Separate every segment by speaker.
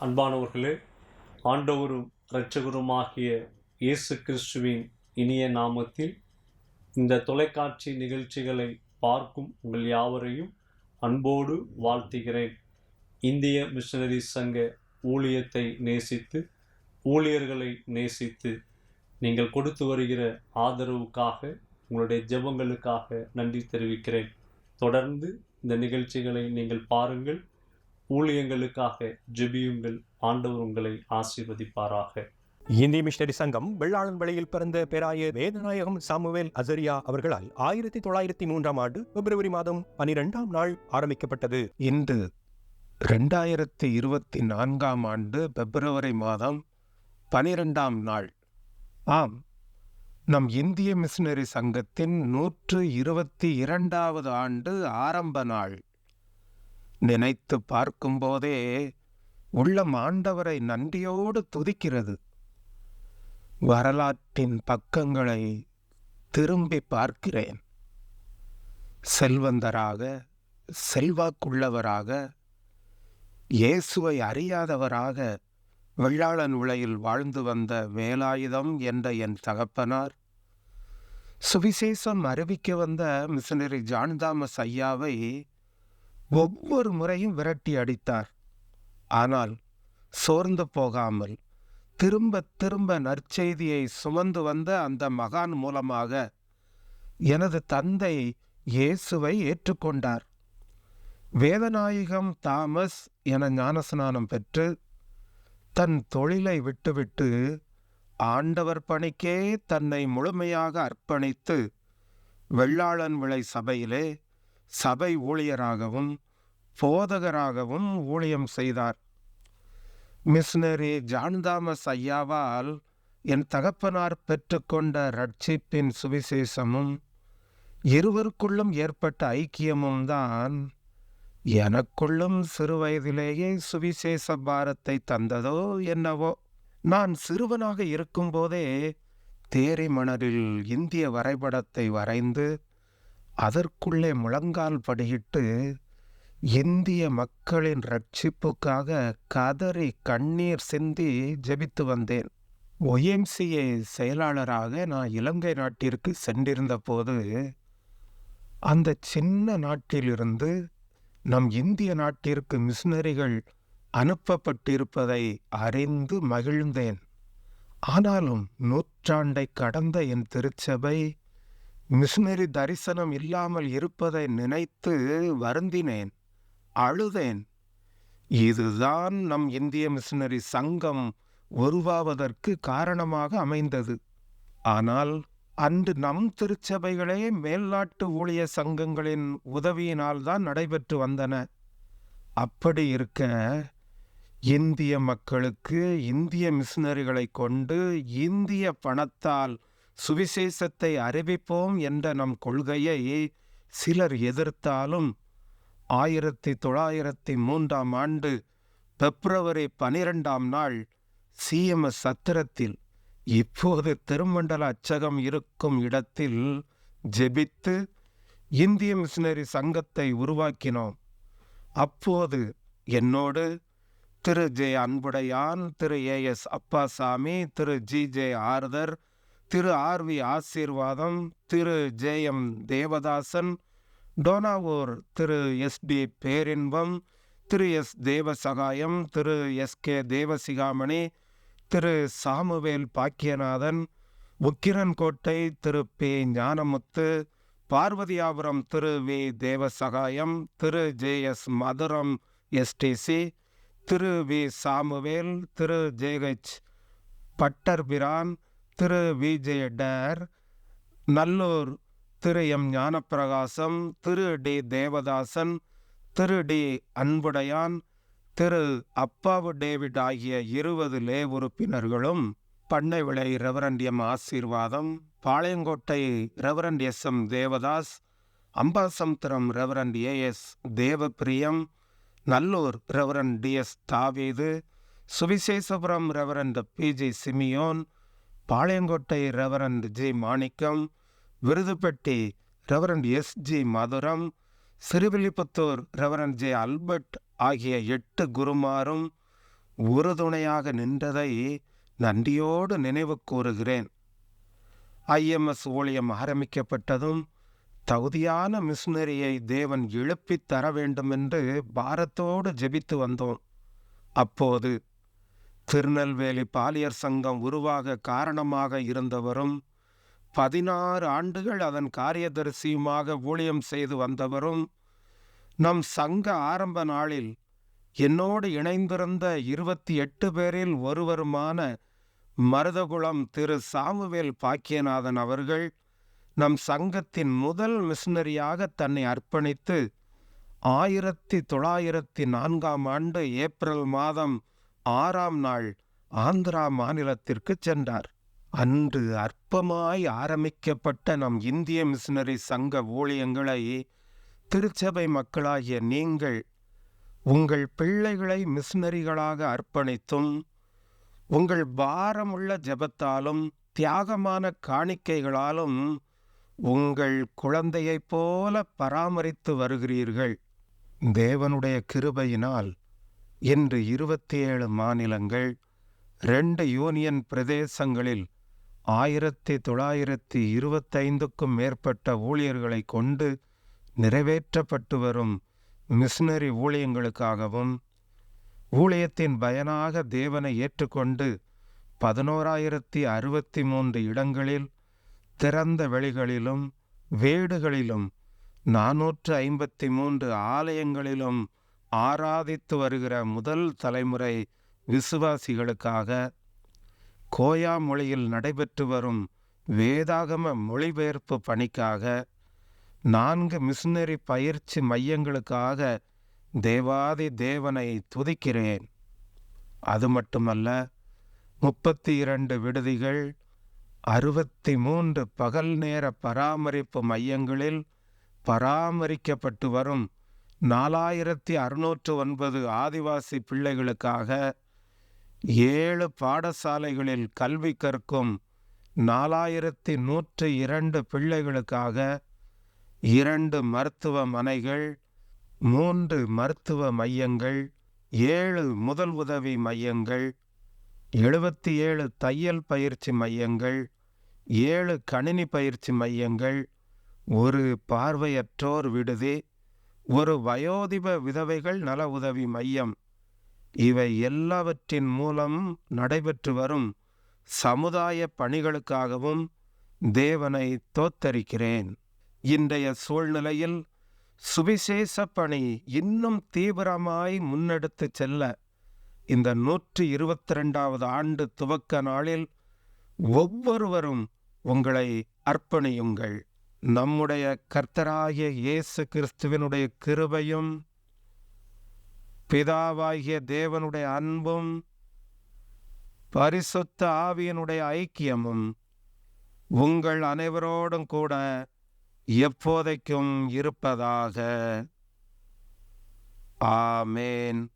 Speaker 1: அன்பானவர்களே ஆண்டவரும் இரட்சகருமாகிய இயேசு கிறிஸ்துவின் இனிய நாமத்தில் இந்த தொலைக்காட்சி நிகழ்ச்சிகளை பார்க்கும் உங்கள் யாவரையும் அன்போடு வாழ்த்துகிறேன். இந்திய மிஷனரி சங்க ஊழியத்தை நேசித்து ஊழியர்களை நேசித்து நீங்கள் கொடுத்து வருகிற ஆதரவுக்காக உங்களுடைய ஜெபங்களுக்காக நன்றி தெரிவிக்கிறேன். தொடர்ந்து இந்த நிகழ்ச்சிகளை நீங்கள் பாருங்கள். ஊழியங்களுக்காக ஜெபியுங்கள். ஆண்டவர் உங்களை ஆசீர்வதிப்பாராக.
Speaker 2: இந்திய மிஷனரி சங்கம் வெள்ளாளன் வழியில் பிறந்த பேராய வேதநாயகம் சாமுவேல் அசரியா அவர்களால் ஆயிரத்தி தொள்ளாயிரத்தி மூன்றாம் ஆண்டு பிப்ரவரி மாதம் பனிரெண்டாம் நாள் ஆரம்பிக்கப்பட்டது.
Speaker 3: இன்று ரெண்டாயிரத்தி இருபத்தி நான்காம் ஆண்டு பிப்ரவரி மாதம் பனிரெண்டாம் நாள். ஆம். நம் இந்திய மிஷினரி சங்கத்தின் நூற்று இருபத்தி இரண்டாவது ஆண்டு ஆரம்ப நாள். நினைத்து பார்க்கும்போதே உள்ளம் ஆண்டவரை நன்றியோடு துதிக்கிறது. வரலாற்றின் பக்கங்களை திரும்பி பார்க்கிறேன். செல்வந்தராக செல்வாக்குள்ளவராக இயேசுவை அறியாதவராக வெள்ளாளன் உலையில் வாழ்ந்து வந்த வேலாயுதம் என்ற என் தகப்பனார் சுவிசேஷம் அறிவிக்க வந்த மிஷனரி ஜான் தாமஸ் ஐயாவை ஒவ்வொரு முறையும் விரட்டி அடித்தார். ஆனால் சோர்ந்து போகாமல் திரும்ப திரும்ப நற்செய்தியை சுமந்து வந்த அந்த மகான் மூலமாக எனது தந்தை இயேசுவை ஏற்றுக்கொண்டார். வேதநாயகம் தாமஸ் என ஞானஸ்நானம் பெற்று தன் தொழிலை விட்டுவிட்டு ஆண்டவர் பணிக்கே தன்னை முழுமையாக அர்ப்பணித்து வெள்ளாளன் விளை சபையிலே சபை ஊழியராகவும் போதகராகவும் ஊழியம் செய்தார். மிஷினரி ஜான் தாமஸ் ஐயாவால் என் தகப்பனார் பெற்றுக்கொண்ட ரட்சிப்பின் சுவிசேஷமும் இருவருக்குள்ளும் ஏற்பட்ட ஐக்கியமும் தான் எனக்குள்ளும் சிறுவயதிலேயே சுவிசேஷ பாரத்தை தந்ததோ என்னவோ. நான் சிறுவனாக இருக்கும்போதே தேரி மணலில் இந்திய வரைபடத்தை வரைந்து அதற்குள்ளே முழங்கால் படியிட்டு இந்திய மக்களின் ரட்சிப்புக்காக கதறி கண்ணீர் சிந்தி ஜெபித்து வந்தேன். ஒய்எம்சிஏ செயலாளராக நான் இலங்கை நாட்டிற்கு சென்றிருந்த போது அந்த சின்ன நாட்டிலிருந்து நம் இந்திய நாட்டிற்கு மிஷினரிகள் அனுப்பப்பட்டிருப்பதை அறிந்து மகிழ்ந்தேன். ஆனாலும் நூற்றாண்டை கடந்த என் திருச்சபை மிஷினரி தரிசனம் இல்லாமல் இருப்பதை நினைத்து வருந்தினேன் அழுதேன். இதுதான் நம் இந்திய மிஷினரி சங்கம் உருவாவதற்கு காரணமாக அமைந்தது. ஆனால் அன்று நம் திருச்சபைகளே மேல்நாட்டு ஊழிய சங்கங்களின் உதவியினால்தான் நடைபெற்று வந்தன. அப்படி இருக்க இந்திய மக்களுக்கு இந்திய மிஷினரிகளை கொண்டு இந்திய பணத்தால் சுவிசேஷத்தை அறிவிப்போம் என்ற நம் கொள்கையை சிலர் எதிர்த்தாலும் ஆயிரத்தி தொள்ளாயிரத்தி மூன்றாம் ஆண்டு பிப்ரவரி பனிரெண்டாம் நாள் சிஎம்எஸ் சத்திரத்தில் இப்போது திருமண்டல அச்சகம் இருக்கும் இடத்தில் ஜெபித்து இந்திய மிஷினரி சங்கத்தை உருவாக்கினோம். அப்போது என்னோடு Thiru J. Anbudaiyan Thiru A. S. Appasamy Thiru G. J. Arthur Thiru R. V. Asirvatham Thiru J. M. Devadasan Dohnavur Thiru S. D. Perinbam Thiru S. Devasagayam Thiru S. K. Devasigamani Thiru Samuel Bakkiyanathan Ukkirankottai Thiru pay. Gnanamuthu Parvathiyapuram Thiru V. Devasagayam Thiru J. S. Mathuram STC Thiru V. Samuel Thiru. JH Pattarpiran Thiru. V. Dare Nallur Thiru. M. Gnanaprakasam Thiru. D. Devadasan Thiru. D. Anbudaiyan Thiru. Appavu David ஆகிய இருபது lay உறுப்பினர்களும் Pannaivilai Reverend M. Asirvatham Palayamkottai Reverend S. M. Devadas Ambasamudram Reverend A. S. Devapriyam Nallur Reverend DS Thaveethu Suviseshapuram Reverend P. G. Simeon Palayamkottai Reverend G. Manickam Viruthupatti Reverend S. G. Mathuram Srivilliputhur Reverend J. Albert ஆகிய எட்டு குருமாரும் உறுதுணையாக நின்றதை நன்றியோடு நினைவு கூறுகிறேன். IMS ஊழியம் ஆரம்பிக்கப்பட்டதும் தகுதியான மிஷினரியை தேவன் எழுப்பித் தர வேண்டுமென்று பாரத்தோடு ஜெபித்து வந்தோம். அப்போது திருநெல்வேலி பாலியர் சங்கம் உருவாக காரணமாக இருந்தவரும் பதினாறு ஆண்டுகள் அதன் காரியதரிசியுமாக ஊழியம் செய்து வந்தவரும் நம் சங்க ஆரம்ப நாளில் என்னோடு இணைந்திருந்த இருபத்தி எட்டு பேரில் ஒருவருமான மருதகுளம் திரு சாமுவேல் பாக்கியநாதன் அவர்கள் நம் சங்கத்தின் முதல் மிஷினரியாக தன்னை அர்ப்பணித்து ஆயிரத்தி தொள்ளாயிரத்தி நான்காம் ஆண்டு ஏப்ரல் மாதம் ஆறாம் நாள் ஆந்திரா மாநிலத்திற்கு சென்றார். அன்று அற்பமாய் ஆரம்பிக்கப்பட்ட நம் இந்திய மிஷினரி சங்க ஊழியங்களை திருச்சபை மக்களாகிய நீங்கள் உங்கள் பிள்ளைகளை மிஷினரிகளாக அர்ப்பணித்தும் உங்கள் பாரமுள்ள ஜெபத்தாலும் தியாகமான காணிக்கைகளாலும் உங்கள் குழந்தையைப் போல பராமரித்து வருகிறீர்கள். தேவனுடைய கிருபையினால் இன்று இருபத்தி ஏழு மாநிலங்கள் ரெண்டு யூனியன் பிரதேசங்களில் ஆயிரத்தி தொள்ளாயிரத்தி இருபத்தைந்துக்கும் மேற்பட்ட ஊழியர்களை கொண்டு நிறைவேற்றப்பட்டு வரும் மிஷினரி ஊழியங்களுக்காகவும் ஊழியத்தின் பயனாக தேவனை ஏற்றுக்கொண்டு பதினோராயிரத்தி அறுபத்தி மூன்று இடங்களில் திறந்த வெளிகளிலும் வீடுகளிலும் நாநூற்று ஐம்பத்தி மூன்று ஆலயங்களிலும் ஆராதித்து வருகிற முதல் தலைமுறை விசுவாசிகளுக்காக கோயா மொழியில் நடைபெற்று வரும் வேதாகம மொழிபெயர்ப்பு பணிக்காக நான்கு மிஷினரி பயிற்சி மையங்களுக்காக தேவாதி தேவனை துதிக்கிறேன். அது மட்டுமல்ல முப்பத்தி இரண்டு விடுதிகள் அறுபத்தி மூன்று பகல் நேர பராமரிப்பு மையங்களில் பராமரிக்கப்பட்டு வரும் நாலாயிரத்தி அறுநூற்று ஒன்பது ஆதிவாசி பிள்ளைகளுக்காக ஏழு பாடசாலைகளில் கல்வி கற்கும் நாலாயிரத்தி நூற்று இரண்டு பிள்ளைகளுக்காக இரண்டு மருத்துவமனைகள் மூன்று மருத்துவ மையங்கள் ஏழு முதல் உதவி மையங்கள் எழுபத்தி ஏழு தையல் பயிற்சி மையங்கள் ஏழு கணினி பயிற்சி மையங்கள் ஒரு பார்வையற்றோர் விடுதி ஒரு வயோதிப விதவைகள் நல உதவி மையம். இவை எல்லாவற்றின் மூலம் நடைபெற்று வரும் சமுதாய பணிகளுக்காகவும் தேவனை தோத்தரிக்கிறேன். இன்றைய சூழ்நிலையில் சுவிசேஷ பணி இன்னும் தீவிரமாய் முன்னெடுத்து செல்ல இந்த நூற்றி இருபத்தி ரெண்டாவது ஆண்டு துவக்க நாளில் ஒவ்வொருவரும் உங்களை அர்ப்பணியுங்கள். நம்முடைய கர்த்தராகிய இயேசு கிறிஸ்துவினுடைய கிருபையும் பிதாவாகிய தேவனுடைய அன்பும் பரிசுத்த ஆவியனுடைய ஐக்கியமும் உங்கள் அனைவரோடும் கூட எப்போதைக்கும் இருப்பதாக. ஆமேன்.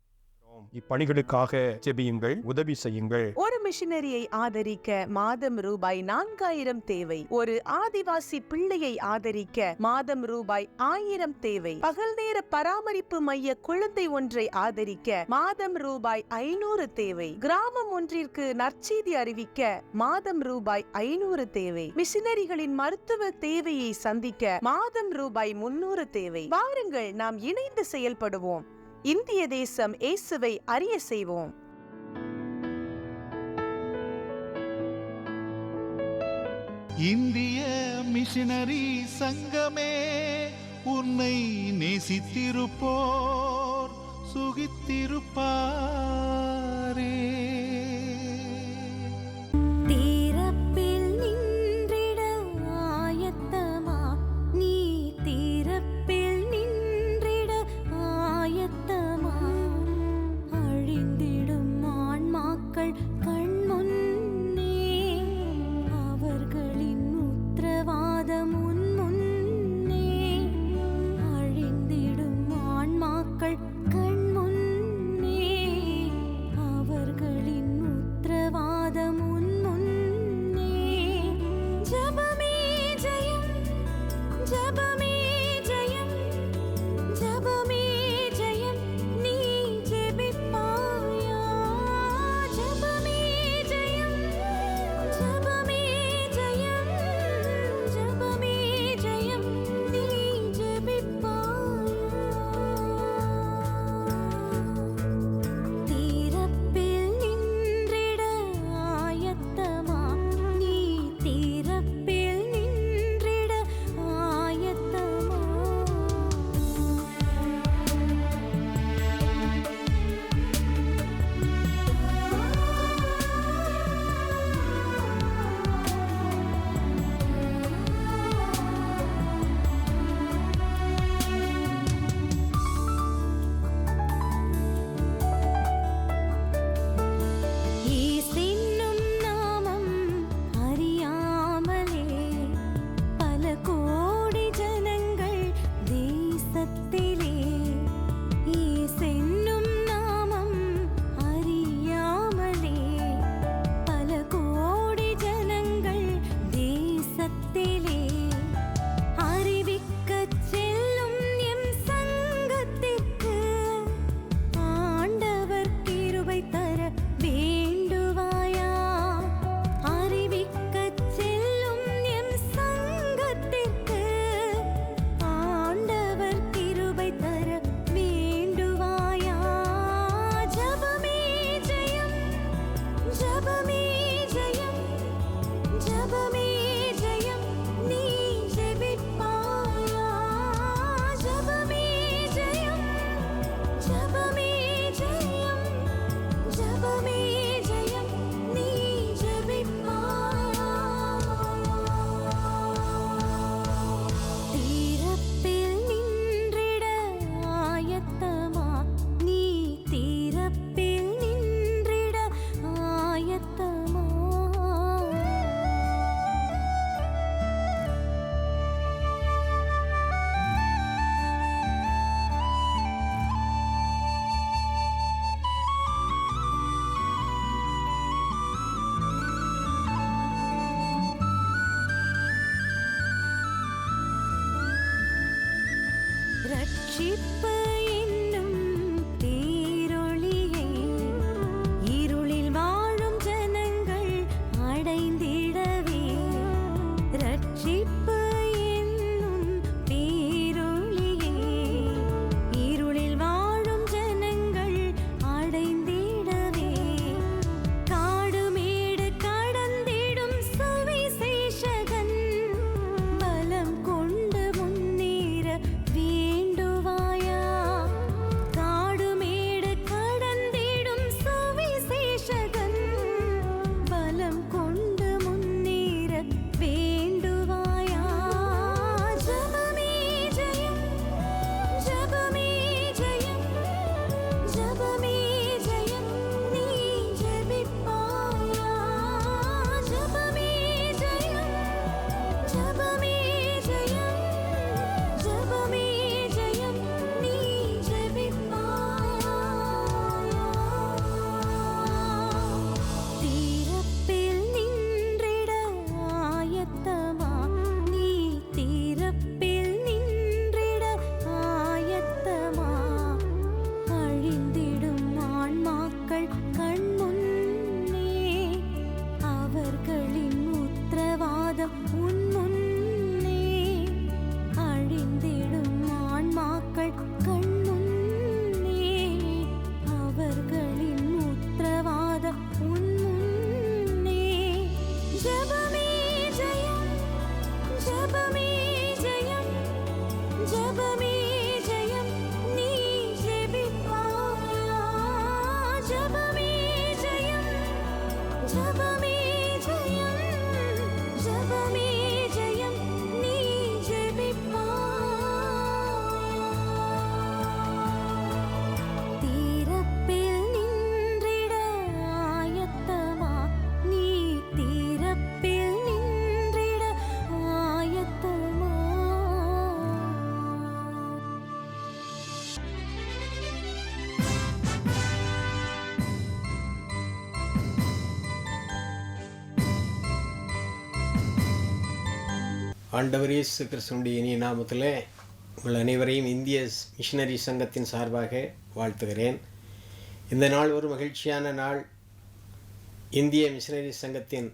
Speaker 2: இப்பணிகளுக்காக ஜெபியுங்கள் உதவி செய்யுங்கள்.
Speaker 4: ஒரு மிஷினரியை ஆதரிக்க மாதம் ரூபாய் நான்காயிரம் தேவை. ஒரு ஆதிவாசி பிள்ளையை ஆதரிக்க மாதம் ரூபாய் ஆயிரம் தேவை. பகல் நேர பராமரிப்பு மைய குழந்தை ஒன்றை ஆதரிக்க மாதம் ரூபாய் ஐநூறு தேவை. கிராமம் ஒன்றிற்கு நற்செய்தி அறிவிக்க மாதம் ரூபாய் ஐநூறு தேவை. மிஷினரிகளின் மருத்துவ தேவையை சந்திக்க மாதம் ரூபாய் முன்னூறு தேவை. வாருங்கள் நாம் இணைந்து செயல்படுவோம். இந்திய தேசம் இயேசுவை அறிய செய்வோம்.
Speaker 5: இந்திய மிஷனரி சங்கமே உன்னை நேசித்திருப்போர் சுகித்திருப்பார்.
Speaker 6: ஆண்டவர் இயேசு கிறிஸ்துவனுடைய இனிய நாமத்திலே உங்கள் அனைவரையும் இந்திய மிஷினரி சங்கத்தின் சார்பாக வாழ்த்துகிறேன். இந்த நாள் ஒரு மகிழ்ச்சியான நாள். இந்திய மிஷினரி சங்கத்தின்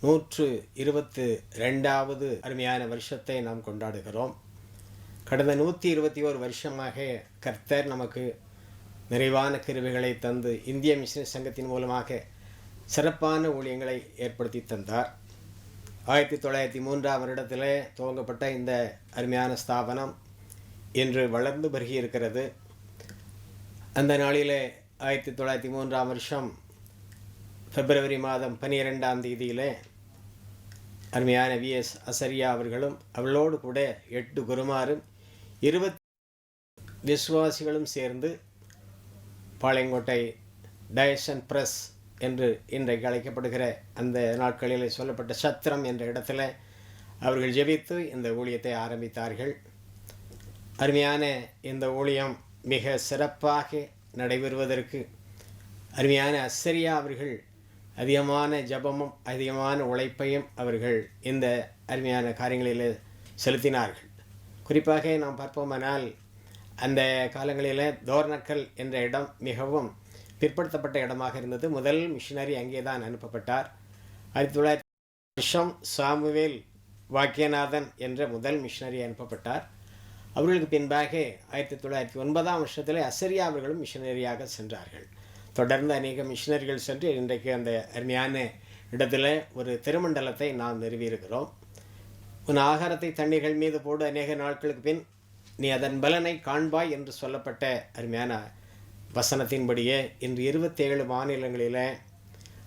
Speaker 6: நூற்று இருபத்து ரெண்டாவது அருமையான வருஷத்தை நாம் கொண்டாடுகிறோம். கடந்த நூற்றி இருபத்தி ஓரு வருஷமாக கர்த்தர் நமக்கு நிறைவான கிருவிகளை தந்து இந்திய மிஷினரி சங்கத்தின் மூலமாக சிறப்பான ஊழியங்களை ஏற்படுத்தி தந்தார். ஆயிரத்தி தொள்ளாயிரத்தி மூன்றாம் வருடத்தில் துவங்கப்பட்ட இந்த அருமையான ஸ்தாபனம் இன்று வளர்ந்து பெருகி இருக்கிறது அந்த நாளிலே ஆயிரத்தி தொள்ளாயிரத்தி மூன்றாம் வருஷம் பிப்ரவரி மாதம் பனிரெண்டாம் தேதியிலே அருமையான விஎஸ் அசரியா அவர்களும் அவளோடு கூட எட்டு குருமாரும் இருபத்தி விசுவாசிகளும் சேர்ந்து பாளையங்கோட்டை டயசன் பிரஸ் என்று இன்றைக்கு அழைக்கப்படுகிற அந்த நாட்களில் சொல்லப்பட்ட சத்திரம் என்ற இடத்துல அவர்கள் ஜெபித்து இந்த ஊழியத்தை ஆரம்பித்தார்கள். அருமையான இந்த ஊழியம் மிக சிறப்பாக நடைபெறுவதற்கு அருமையான அசரியா அவர்கள் அதிகமான ஜபமும் அதிகமான உழைப்பையும் அவர்கள் இந்த அருமையான காரியங்களில் செலுத்தினார்கள். குறிப்பாக நாம் பார்ப்போமானால் அந்த காலங்களில் தோர்னக்கல் என்ற இடம் மிகவும் பிற்படுத்தப்பட்ட இடமாக இருந்தது. முதல் மிஷினரி அங்கே தான் அனுப்பப்பட்டார். ஆயிரத்தி தொள்ளாயிரத்தி வருஷம் சாமுவேல் வாக்கியநாதன் என்ற முதல் மிஷினரி அனுப்பப்பட்டார். அவர்களுக்கு பின்பாக ஆயிரத்தி தொள்ளாயிரத்தி ஒன்பதாம் வருஷத்தில் அசரியா அவர்களும் மிஷினரியாக சென்றார்கள். தொடர்ந்து அநேக மிஷினரிகள் சென்று இன்றைக்கு அந்த அருமையான இடத்துல ஒரு திருமண்டலத்தை நாம் நிறுவியிருக்கிறோம். உன் ஆகாரத்தை தண்ணீர்கள் மீது போடு. அநேக நாட்களுக்கு பின் நீ அதன் பலனை காண்பாய் என்று சொல்லப்பட்ட அருமையான வசனத்தின்படியே இன்று இருபத்தேழு மாநிலங்களில்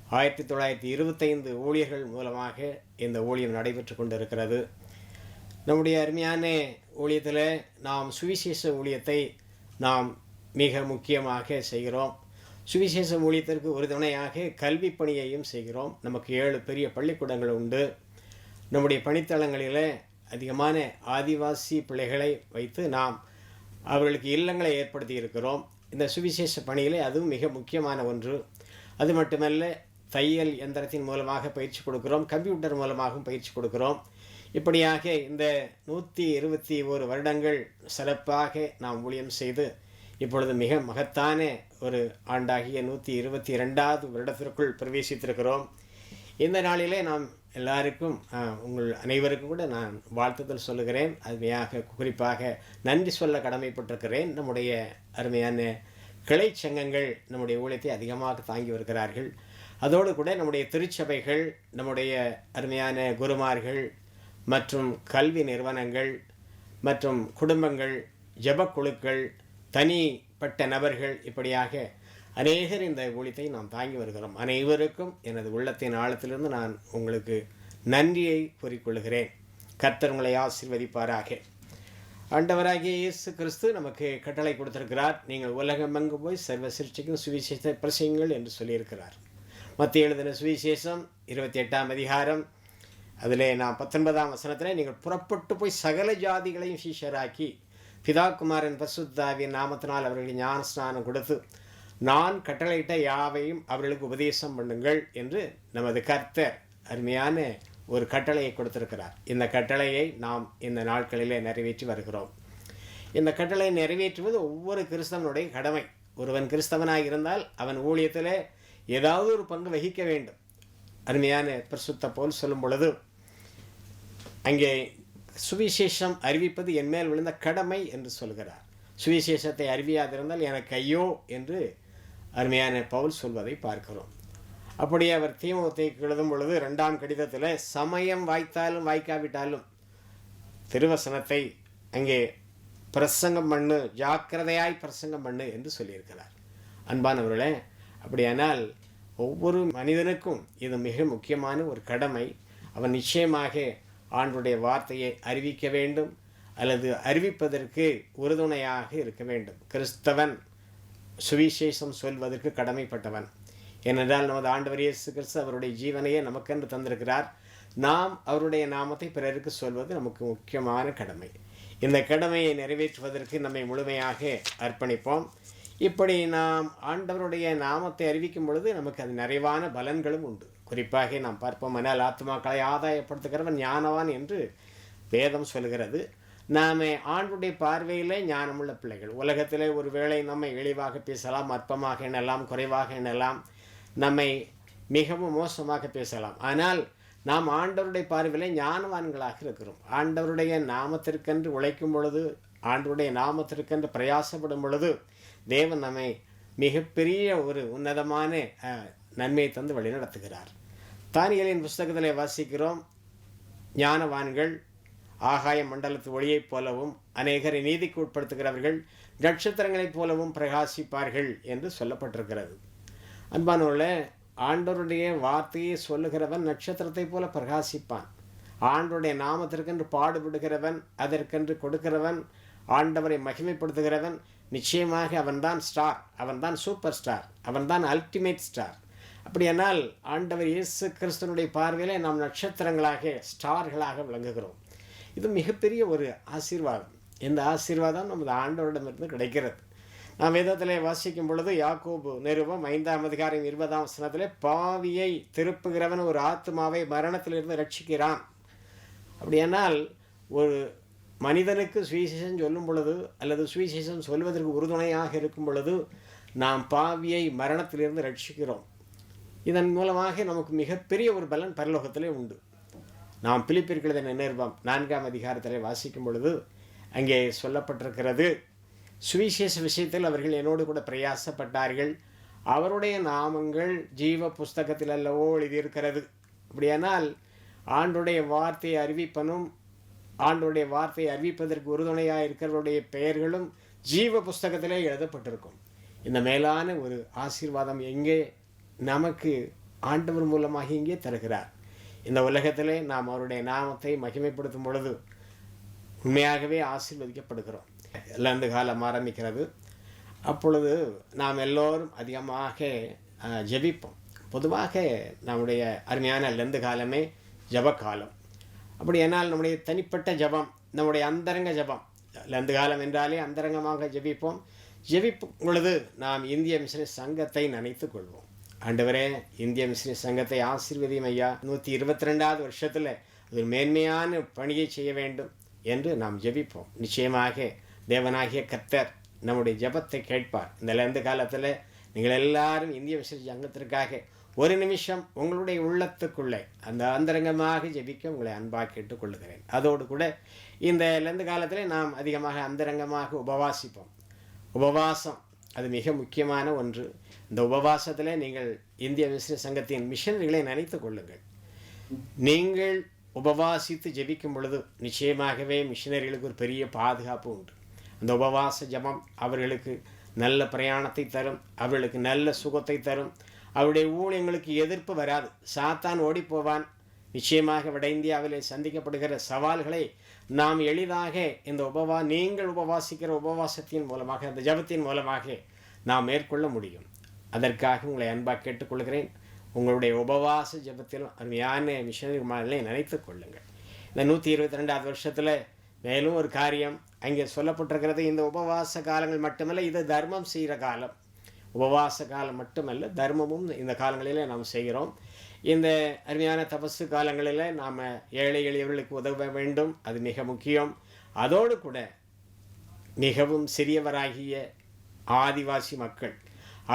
Speaker 6: ஆயிரத்தி தொள்ளாயிரத்தி இருபத்தைந்து ஊழியர்கள் மூலமாக இந்த ஊழியம் நடைபெற்று கொண்டிருக்கிறது. நம்முடைய அருமையான ஊழியத்தில் நாம் சுவிசேஷ ஊழியத்தை நாம் மிக முக்கியமாக செய்கிறோம். சுவிசேஷ ஊழியத்திற்கு ஒரு துணையாக கல்வி பணியையும் செய்கிறோம். நமக்கு ஏழு பெரிய பள்ளிக்கூடங்கள் உண்டு. நம்முடைய பணித்தளங்களில் அதிகமான ஆதிவாசி பிள்ளைகளை வைத்து நாம் அவர்களுக்கு இல்லங்களை ஏற்படுத்தி இருக்கிறோம். இந்த சுவிசேஷ பணியிலே அதுவும் மிக முக்கியமான ஒன்று. அது மட்டுமல்ல தையல் எந்திரத்தின் மூலமாக பயிற்சி கொடுக்கிறோம் கம்ப்யூட்டர் மூலமாகவும் பயிற்சி கொடுக்கிறோம். இப்படியாக இந்த நூற்றி இருபத்தி ஒரு வருடங்கள் சிறப்பாக நாம் ஊழியம் செய்து இப்பொழுது மிக மகத்தான ஒரு ஆண்டாகிய நூற்றி இருபத்தி ரெண்டாவது வருடத்திற்குள் பிரவேசித்திருக்கிறோம். இந்த நாளிலே நாம் எல்லாருக்கும் உங்கள் அனைவருக்கும் கூட நான் வாழ்த்துதல் சொல்லுகிறேன். அதுமையாக குறிப்பாக நன்றி சொல்ல கடமைப்பட்டிருக்கிறேன். நம்முடைய அருமையான கிளை சங்கங்கள் நம்முடைய ஊழியத்தை அதிகமாக தாங்கி வருகிறார்கள். அதோடு கூட நம்முடைய திருச்சபைகள் நம்முடைய அருமையான குருமார்கள் மற்றும் கல்வி நிறுவனங்கள் மற்றும் குடும்பங்கள் ஜபக்குழுக்கள் தனிப்பட்ட நபர்கள் இப்படியாக அநேகர் இந்த ஊழியத்தை நாம் தாங்கி வருகிறோம். அனைவருக்கும் எனது உள்ளத்தின் ஆழத்திலிருந்து நான் உங்களுக்கு நன்றியை கூறிக்கொள்கிறேன் கர்த்தர் உங்களை ஆசீர்வதிப்பாராக. ஆண்டவராகிய இயேசு கிறிஸ்து நமக்கு கட்டளை கொடுத்திருக்கிறார். நீங்கள் உலகம் அங்கு போய் சர்வ சிருஷ்டிக்கும் சுவிசேஷத்தை பிரசங்கள் என்று சொல்லியிருக்கிறார். மத்திய எழுதின சுவிசேஷம் இருபத்தி எட்டாம் அதிகாரம். அதில் நான் பத்தொன்பதாம் வசனத்தில் நீங்கள் புறப்பட்டு போய் சகல ஜாதிகளையும் சீஷராக்கி பிதாகுமாரன் பசுத்தாவின் நாமத்தினால் அவர்களுக்கு ஞான ஸ்நானம் கொடுத்து நான் கட்டளையிட்ட யாவையும் அவர்களுக்கு உபதேசம் பண்ணுங்கள் என்று நமது கர்த்தர் அருமையான ஒரு கட்டளையை கொடுத்திருக்கிறார். இந்த கட்டளையை நாம் இந்த நாட்களிலே நிறைவேற்றி வருகிறோம். இந்த கட்டளையை நிறைவேற்றுவது ஒவ்வொரு கிறிஸ்தவனுடைய கடமை. ஒருவன் கிறிஸ்தவனாக இருந்தால் அவன் ஊழியத்தில் ஏதாவது ஒரு பங்கு வகிக்க வேண்டும். அருமையான பிரசுத்த போல் சொல்லும் பொழுது அங்கே சுவிசேஷம் அறிவிப்பது என் மேல் விழுந்த கடமை என்று சொல்கிறார். சுவிசேஷத்தை அறிவியாதிருந்தால் எனக்கு ஐயோ என்று அருமையான பவுல் சொல்வதை பார்க்கிறோம். அப்படியே அவர் தீமோத்தை எழுதும் பொழுது ரெண்டாம் கடிதத்தில் சமயம் வாய்த்தாலும் வாய்க்காவிட்டாலும் திருவசனத்தை அங்கே பிரசங்கம் பண்ணு ஜாக்கிரதையாய் பிரசங்கம் பண்ணு என்று சொல்லியிருக்கிறார். அன்பானவர்களே அப்படியானால் ஒவ்வொரு மனிதனுக்கும் இது மிக முக்கியமான ஒரு கடமை. அவன் நிச்சயமாக ஆண்டுடைய வார்த்தையை அறிவிக்க வேண்டும் அல்லது அறிவிப்பதற்கு உறுதுணையாக இருக்க வேண்டும். கிறிஸ்தவன் சுவிசேஷம் சொல்வதற்கு கடமைப்பட்டவன். ஏனென்றால் நமது ஆண்டவர் இயேசு கிறிஸ்து அவருடைய ஜீவனையே நமக்கென்று தந்திருக்கிறார். நாம் அவருடைய நாமத்தை பிறருக்கு சொல்வது நமக்கு முக்கியமான கடமை. இந்த கடமையை நிறைவேற்றுவதற்கு நம்மை முழுமையாக அர்ப்பணிப்போம். இப்படி நாம் ஆண்டவருடைய நாமத்தை அறிவிக்கும் பொழுது நமக்கு அது நிறைவான பலன்களும் உண்டு. குறிப்பாக நாம் பார்ப்போம் ஆனால் ஆத்மாக்களை ஆதாயப்படுத்துகிறவன் ஞானவான் என்று வேதம் சொல்கிறது. நாம் ஆண்டுடைய பார்வையிலே ஞானமுள்ள பிள்ளைகள். உலகத்திலே ஒருவேளை நம்மை இழிவாக பேசலாம் அற்பமாக எண்ணலாம் குறைவாக எண்ணலாம். நம்மை மிகவும் மோசமாக பேசலாம். ஆனால் நாம் ஆண்டவருடைய பார்வையில் ஞானவான்களாக இருக்கிறோம். ஆண்டவருடைய நாமத்திற்கென்று உழைக்கும் பொழுது ஆண்டவருடைய நாமத்திற்கென்று பிரயாசப்படும் பொழுது தேவன் நம்மை மிகப்பெரிய ஒரு உன்னதமான நன்மையை தந்து வழிநடத்துகிறார் தானியலின் புஸ்தகத்தில் வாசிக்கிறோம் ஞானவான்கள் ஆகாய மண்டலத்து ஒளியைப் போலவும் அநேகரை நீதிக்கு உட்படுத்துகிறவர்கள் நட்சத்திரங்களைப் போலவும் பிரகாசிப்பார்கள் என்று சொல்லப்பட்டிருக்கிறது. அன்பானவர்களே ஆண்டவருடைய வார்த்தையை சொல்லுகிறவன் நட்சத்திரத்தைப் போல பிரகாசிப்பான். ஆண்டவருடைய நாமத்திற்கென்று பாடுபடுகிறவன் அதற்கென்று கொடுக்கிறவன் ஆண்டவரை மகிமைப்படுத்துகிறவன் நிச்சயமாக அவன்தான் ஸ்டார் அவன்தான் சூப்பர் ஸ்டார் அவன்தான் அல்டிமேட் ஸ்டார் அப்படியானால் ஆண்டவர் இயேசு கிறிஸ்தனுடைய பார்வையிலே நாம் நட்சத்திரங்களாக ஸ்டார்களாக விளங்குகிறோம். இது மிகப்பெரிய ஒரு ஆசீர்வாதம். இந்த ஆசீர்வாதம் நமது ஆண்டவரிடமிருந்து கிடைக்கிறது. நாம் வேதத்திலே வாசிக்கும் பொழுது யாக்கோபு நிறுவம் ஐந்தாம் அதிகாரம் இருபதாம் வசனத்திலே பாவியை திருப்புகிறவன் ஒரு ஆத்மாவை மரணத்திலிருந்து ரட்சிக்கிறான். அப்படியானால் ஒரு மனிதனுக்கு சுவிசேஷம் சொல்லும் பொழுது அல்லது சுவிசேஷம் சொல்வதற்கு உறுதுணையாக இருக்கும் பொழுது நாம் பாவியை மரணத்திலிருந்து ரட்சிக்கிறோம். இதன் மூலமாக நமக்கு மிகப்பெரிய ஒரு பலன் பரலோகத்திலே உண்டு. நாம் பிலிப்பிற்கிறது நிர்பம்? நான்காம் அதிகாரத்திலே வாசிக்கும் பொழுது அங்கே சொல்லப்பட்டிருக்கிறது சுவிசேஷ விஷயத்தில் அவர்கள் என்னோடு கூட பிரயாசப்பட்டார்கள். அவருடைய நாமங்கள் ஜீவ புஸ்தகத்தில் அல்லவோ எழுதியிருக்கிறது. அப்படியானால் ஆண்டுடைய வார்த்தையை அறிவிப்பனும் ஆண்டுடைய வார்த்தையை அறிவிப்பதற்கு உறுதுணையாக இருக்கிறவருடைய பெயர்களும் ஜீவ புஸ்தகத்திலே எழுதப்பட்டிருக்கும். இந்த மேலான ஒரு ஆசீர்வாதம் எங்கே? நமக்கு ஆண்டவர் மூலமாக இங்கே தருகிறார். இந்த உலகத்திலே நாம் அவருடைய நாமத்தை மகிமைப்படுத்தும் பொழுது உண்மையாகவே ஆசீர்வதிக்கப்படுகிறோம். லந்து காலம் ஆரம்பிக்கிறது. அப்பொழுது நாம் எல்லோரும் அதிகமாக ஜெபிப்போம். பொதுவாக நம்முடைய அருமையான லந்து காலமே ஜபக்காலம். காலம் அப்படி என்னால் நம்முடைய தனிப்பட்ட ஜபம் நம்முடைய அந்தரங்க ஜபம் லந்து காலம் என்றாலே அந்தரங்கமாக ஜெபிப்போம். ஜெபிக்கும் பொழுது நாம் இந்திய மிஷனரி சங்கத்தை நினைத்து கொள்வோம். ஆண்டவரே இந்திய மிஷனரி சங்கத்தை ஆசீர்வதியும் ஐயா. நூற்றி இருபத்தி ரெண்டாவது வருஷத்தில் ஒரு மேன்மையான பணியை செய்ய வேண்டும். என்று நாம் ஜெபிப்போம். நிச்சயமாக தேவனாகிய கர்த்தர் நம்முடைய ஜபத்தை கேட்பார். இந்த லந்து காலத்தில் நீங்கள் எல்லாரும் இந்திய விசேஷ சங்கத்திற்காக ஒரு நிமிஷம் உங்களுடைய உள்ளத்துக்குள்ளே அந்த அந்தரங்கமாக ஜெபிக்க உங்களை அன்பாக கேட்டுக்கொள்ளுகிறேன் அதோடு கூட இந்த லந்து காலத்தில் நாம் அதிகமாக அந்தரங்கமாக உபவாசிப்போம். உபவாசம் அது மிக முக்கியமான ஒன்று. இந்த உபவாசத்தில் நீங்கள் இந்திய மிஸ்ரி சங்கத்தின் மிஷனரிகளை நினைத்து கொள்ளுங்கள். நீங்கள் உபவாசித்து ஜெபிக்கும் பொழுது நிச்சயமாகவே மிஷினரிகளுக்கு ஒரு பெரிய பாதுகாப்பு உண்டு. அந்த உபவாச ஜபம் அவர்களுக்கு நல்ல பிரயாணத்தை தரும் அவர்களுக்கு நல்ல சுகத்தை தரும். அவருடைய ஊழியங்களுக்கு எதிர்ப்பு வராது. சாத்தான் ஓடிப்போவான். நிச்சயமாக வட இந்தியாவிலே சந்திக்கப்படுகிற சவால்களை நாம் எளிதாக இந்த உபவா நீங்கள் உபவாசிக்கிற உபவாசத்தின் மூலமாக அந்த ஜபத்தின் மூலமாக நாம் மேற்கொள்ள முடியும். அதற்காக உங்களை அன்பாக கேட்டுக்கொள்கிறேன். உங்களுடைய உபவாச ஜபத்தில் அருமையான மிஷனரி நினைத்து கொள்ளுங்கள். இந்த நூற்றி இருபத்தி ரெண்டாவது வருஷத்தில் மேலும் ஒரு காரியம். அங்கே சொல்லப்பட்டிருக்கிறது இந்த உபவாச காலங்கள் மட்டுமல்ல இது தர்மம் செய்கிற காலம். உபவாச காலம் மட்டுமல்ல தர்மமும் இந்த காலங்களில் நாம் செய்கிறோம். இந்த அருமையான தபசு காலங்களில் நாம் ஏழை எளியவர்களுக்கு உதவ வேண்டும் அது மிக முக்கியம். அதோடு கூட மிகவும் சிறியவராகிய ஆதிவாசி மக்கள்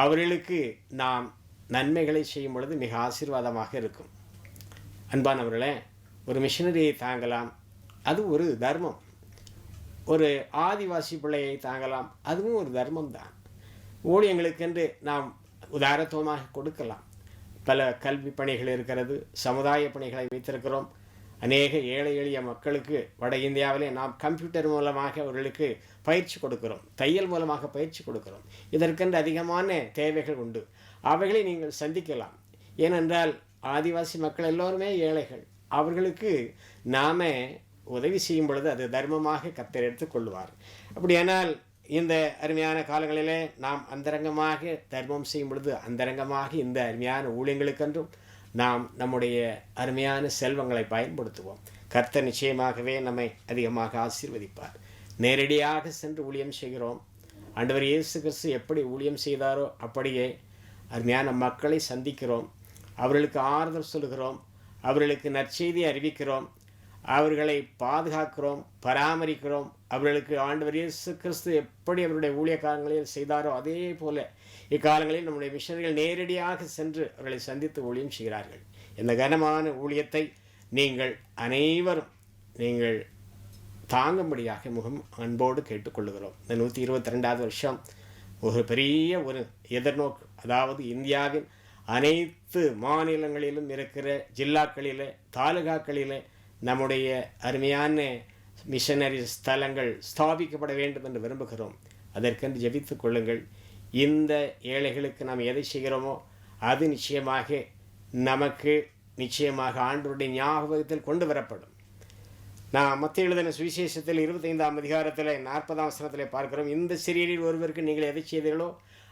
Speaker 6: அவர்களுக்கு நாம் நன்மைகளை செய்யும் பொழுது மிக ஆசீர்வாதமாக இருக்கும். அன்பானவர்களே ஒரு மிஷினரியை தாங்கலாம் அது ஒரு தர்மம். ஒரு ஆதிவாசி பிள்ளையை தாங்கலாம் அதுவும் ஒரு தர்மம் தான். ஊழியங்களுக்கென்று நாம் உதாரத்துவமாக கொடுக்கலாம். பல கல்வி பணிகள் இருக்கிறது சமுதாய பணிகளை வைத்திருக்கிறோம். அநேக ஏழை எளிய மக்களுக்கு வட இந்தியாவிலே நாம் கம்ப்யூட்டர் மூலமாக அவர்களுக்கு பயிற்சி கொடுக்கிறோம் தையல் மூலமாக பயிற்சி கொடுக்கிறோம். இதற்கென்று அதிகமான தேவைகள் உண்டு. அவைகளை நீங்கள் சந்திக்கலாம். ஏனென்றால் ஆதிவாசி மக்கள் எல்லோருமே ஏழைகள். அவர்களுக்கு நாம உதவி செய்யும் பொழுது அது தர்மமாக கத்தர் எடுத்துக்கொள்வார் அப்படியானால் இந்த அருமையான காலங்களிலே நாம் அந்தரங்கமாக தர்மம் செய்யும் பொழுது அந்தரங்கமாக இந்த அருமையான ஊழியங்களுக்கென்றும் நாம் நம்முடைய அருமையான செல்வங்களை பயன்படுத்துவோம். கர்த்தர் நிச்சயமாகவே நம்மை அதிகமாக ஆசீர்வதிப்பார். நேரடியாக சென்று ஊழியம் செய்கிறோம். ஆண்டவர் இயேசு கிறிஸ்து எப்படி ஊழியம் செய்தாரோ அப்படியே அருமையான மக்களை சந்திக்கிறோம். அவர்களுக்கு ஆறுதல் சொல்கிறோம். அவர்களுக்கு நற்செய்தி அறிவிக்கிறோம். அவர்களை பாதுகாக்கிறோம் பராமரிக்கிறோம். அவர்களுக்கு ஆண்டவர் இயேசு கிறிஸ்து எப்படி அவருடைய ஊழியக்காரங்களில் செய்தாரோ அதே போல இக்காலங்களில் நம்முடைய மிஷனரிகள் நேரடியாக சென்று அவர்களை சந்தித்து ஊழியம் செய்கிறார்கள். இந்த கனமான ஊழியத்தை நீங்கள் அனைவரும் நீங்கள் தாங்கும்படியாக முகம் அன்போடு கேட்டுக்கொள்கிறோம். இந்த நூற்றி இருபத்தி ரெண்டாவது வருஷம் ஒரு பெரிய ஒரு எதிர்நோக்கு. அதாவது இந்தியாவின் அனைத்து மாநிலங்களிலும் இருக்கிற ஜில்லாக்களில் தாலுகாக்களில் நம்முடைய அருமையான மிஷனரி ஸ்தலங்கள் ஸ்தாபிக்கப்பட வேண்டும் என்று விரும்புகிறோம். அதற்கென்று ஜெபித்துக் கொள்ளுங்கள். இந்த ஏழைகளுக்கு நாம் எதை செய்கிறோமோ அது நிச்சயமாக நமக்கு நிச்சயமாக ஆண்டோருடைய ஞாபகத்தில் கொண்டு வரப்படும். நான் மத்திய எழுதின சுவிசேஷத்தில் இருபத்தைந்தாம் அதிகாரத்தில் நாற்பதாம் வசனத்தில் பார்க்கிறோம் இந்த சிறியரில் ஒருவருக்கு நீங்கள் எதை செய்தீர்களோ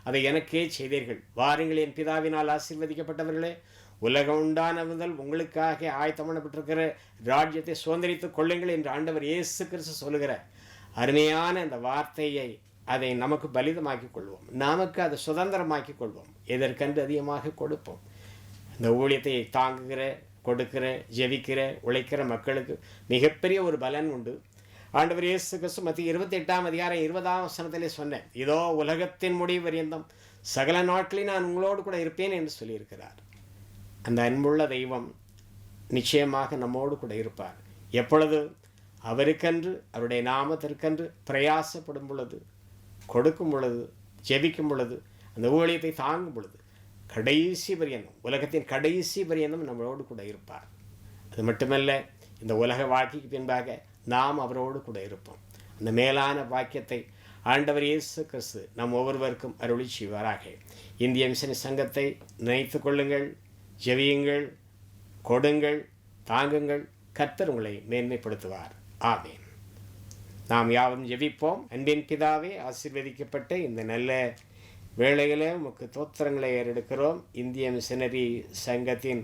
Speaker 6: அதை எனக்கே செய்தீர்கள். வாருங்கள் என் பிதாவினால் ஆசீர்வதிக்கப்பட்டவர்களே உலகம் உண்டான முதல் உங்களுக்காக ஆயத்தமனப்பட்டிருக்கிற ராஜ்யத்தை சுதந்திரித்துக் கொள்ளுங்கள் என்று ஆண்டவர் இயேசு கிறிஸ்து சொல்லுகிற அருமையான அந்த வார்த்தையை அதை நமக்கு பலிதமாக்கிக் கொள்வோம். நமக்கு அதை சுதந்திரமாக்கிக் கொள்வோம். எதற்கென்று அதிகமாக கொடுப்போம். இந்த ஊழியத்தை தாங்குகிற கொடுக்கிற ஜெபிக்கிற உழைக்கிற மக்களுக்கு மிகப்பெரிய ஒரு பலன் உண்டு. ஆண்டவர் இயேசு கிறிஸ்து மத்திய இருபத்தி எட்டாம் அதிகாரம் இருபதாம் வசனத்திலே சொன்னேன் இதோ உலகத்தின் முடிவு பரியந்தம் சகல நாட்களில் நான் உங்களோடு கூட இருப்பேன் என்று சொல்லியிருக்கிறார். அந்த அன்புள்ள தெய்வம் நிச்சயமாக நம்மோடு கூட இருப்பார். எப்பொழுது? அவருக்கென்று அவருடைய நாமத்திற்கென்று பிரயாசப்படும் பொழுது கொடுக்கும் பொழுது ஜெபிக்கும் பொழுது அந்த ஊழியத்தை தாங்கும் பொழுது. கடைசி பரியந்தம். உலகத்தின் கடைசி பரியந்தம் நம்மளோடு கூட இருப்பார். அது மட்டுமல்ல இந்த உலக வாழ்க்கைக்கு பின்பாக நாம் அவரோடு கூட இருப்போம். அந்த மேலான வாக்கியத்தை ஆண்டவர் இயேசு கிறிஸ்து நம் ஒவ்வொருவருக்கும் அருளி செய்வாராக. இந்திய மிஷன் சங்கத்தை நினைத்து கொள்ளுங்கள் ஜெவியுங்கள் கொடுங்கள் தாங்குங்கள். கர்த்தர் உங்களை மேன்மைப்படுத்துவார். ஆமேன். நாம் யாவும் ஜெபிப்போம். அன்பின் பிதாவே ஆசிர்வதிக்கப்பட்ட இந்த நல்ல வேளையிலே உமக்கு தோத்திரங்களை ஏறெடுக்கிறோம். இந்திய மிஷினரி சங்கத்தின்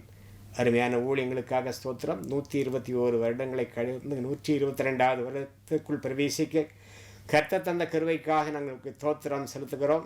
Speaker 6: அருமையான ஊழியங்களுக்காக ஸ்தோத்திரம். நூற்றி இருபத்தி ஓரு வருடங்களை கழிந்து நூற்றி இருபத்தி ரெண்டாவது வருடத்துக்குள் பிரவேசிக்க கர்த்த தந்த கருவைக்காக நாங்கள் தோத்திரம் செலுத்துகிறோம்.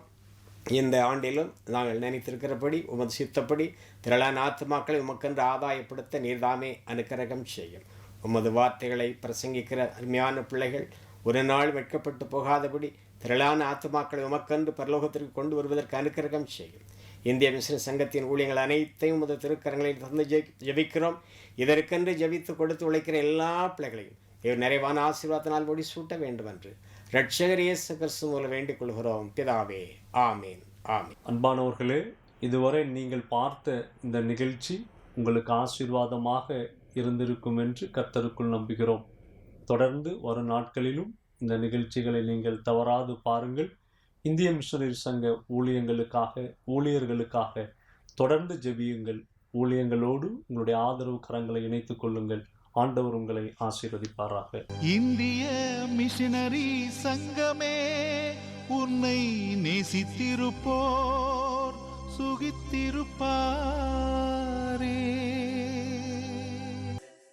Speaker 6: இந்த ஆண்டிலும் நாங்கள் நினைத்திருக்கிறபடி உமது சித்தப்படி திரளான ஆத்துமாக்களை உமக்கென்று ஆதாயப்படுத்த நீர்தாமே அனுக்கிரகம் செய்யும். உமது வார்த்தைகளை பிரசங்கிக்கிற அருமையான பிள்ளைகள் ஒரு நாள் வெட்கப்பட்டு போகாதபடி திரளான ஆத்மாக்களை உமக்கன்று பரலோகத்திற்கு கொண்டு வருவதற்கு அனுக்கிரகம் செய்யும். இந்திய மிஸ்ர சங்கத்தின் ஊழியங்கள் அனைத்தையும் உமது திருக்கரங்களில் தந்து ஜெபிக்கிறோம். இதற்கென்று ஜெபித்து கொடுத்து உழைக்கிற எல்லா பிள்ளைகளையும் இவர் நிறைவான ஆசீர்வாதத்தினால் முடி சூட்ட வேண்டும் என்று ரட்சகர் இயேசு கிறிஸ்து மூலம் வேண்டிக் கொள்கிறோம். பிதாவே ஆமீன் ஆமீன்.
Speaker 1: அன்பானவர்களே இதுவரை நீங்கள் பார்த்த இந்த நிகழ்ச்சி உங்களுக்கு ஆசீர்வாதமாக இருந்திருக்கும் என்று கர்த்தருக்குள் நம்புகிறோம். தொடர்ந்து வரும் நாட்களிலும் இந்த நிகழ்ச்சிகளை நீங்கள் தவறாது பாருங்கள். இந்திய மிஷனரி சங்க ஊழியங்களுக்காக ஊழியர்களுக்காக தொடர்ந்து ஜெபியுங்கள். ஊழியங்களோடு உங்களுடைய ஆதரவு கரங்களை இணைத்துக் கொள்ளுங்கள். ஆண்டவர் உங்களை ஆசீர்வதிப்பாராக.
Speaker 5: இந்திய மிஷினரி சங்கமே உன்னை நேசித்திருப்போர் சுகித்திருப்பாரே.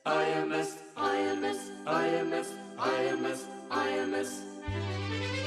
Speaker 5: IMS, IMS, IMS. IMS, IMS.